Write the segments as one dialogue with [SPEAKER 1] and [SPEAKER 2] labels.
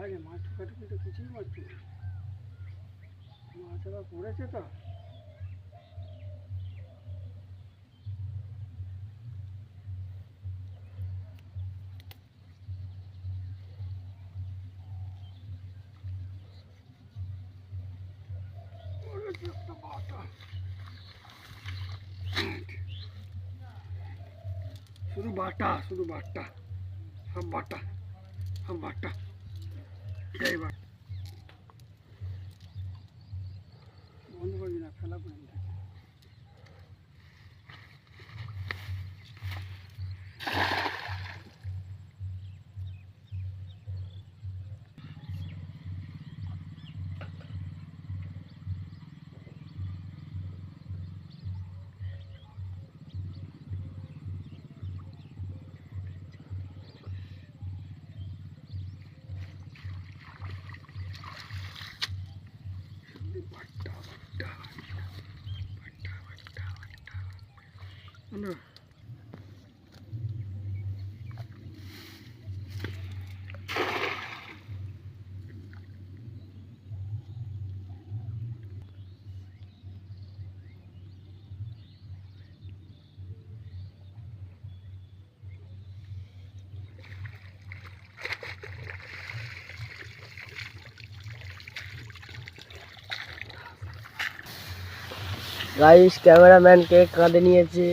[SPEAKER 1] হয়নি মাছ ঠোকাঠুকি তো কিছুই পারছি না মাছ আবার পড়েছে তো পড়েছে একটা বাটা। শুধু বাটা শুধু বাটা সব বাটা সব বাটা এই বাটা আমরা
[SPEAKER 2] গাইস ক্যামেরাম্যানকে কাঁধে নিয়েছে।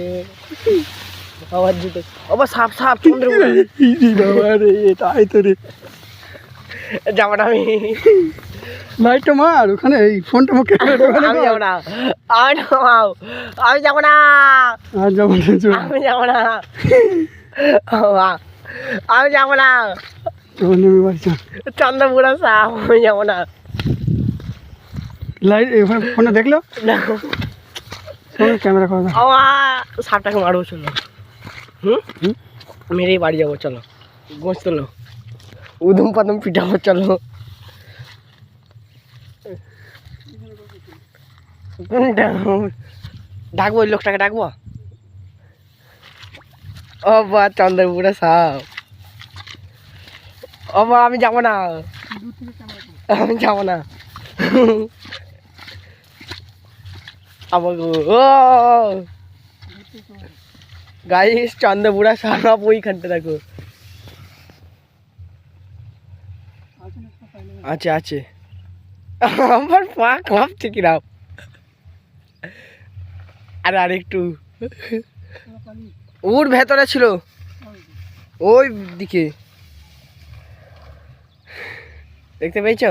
[SPEAKER 2] আবার জুতো আবার সাপ সাপ চন্দ্রপুর
[SPEAKER 1] বাবা রে তাই তো রে।
[SPEAKER 2] যাব আমি।
[SPEAKER 1] লাইটটা মার ওখানে এই ফোনটা মুখে
[SPEAKER 2] আমি যাব না। আমি আমি যাব না।
[SPEAKER 1] আর যাব না
[SPEAKER 2] আমি যাব না। আমি যাব না। চন্দ্রপুরা সাপ আমি যাব না।
[SPEAKER 1] লাইট ফোনটা দেখল?
[SPEAKER 2] না।
[SPEAKER 1] ক্যামেরা করা
[SPEAKER 2] সাপটাকে মারবো চলো। হুম? মেরেই বাড়ি যাব চলো। গোছ তোলো। উদম পাদম পিটাবো চলো। ডাকবো ওই লোকটাকে ডাকবো? ও বা চন্দ্রপুরে সাপ। ও বা আমি যাব না। আমি যাব না। আমাকে গাইস চন্দ্রপুরা সাপ ওইখানটা দেখো। আছে আছে। আমার পা কাঁপছে কিরাম আর আরেকটু। ওর ভেতরে ছিল। ওই দিকে। দেখতে পেয়েছ?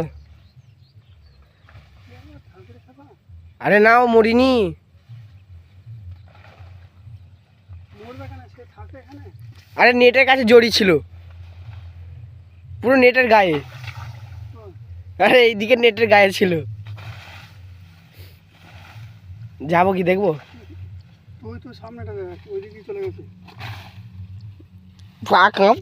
[SPEAKER 2] আরে না ও মরিনি। আরে নেটের কাছে জড়ি ছিল। পুরো নেটের গায়ে। আরে এইদিকে নেটের গায়ে ছিল। যাব কি দেখব?
[SPEAKER 1] তো সামনেটা দেখ চলে গেছে।
[SPEAKER 2] পা কাঁপ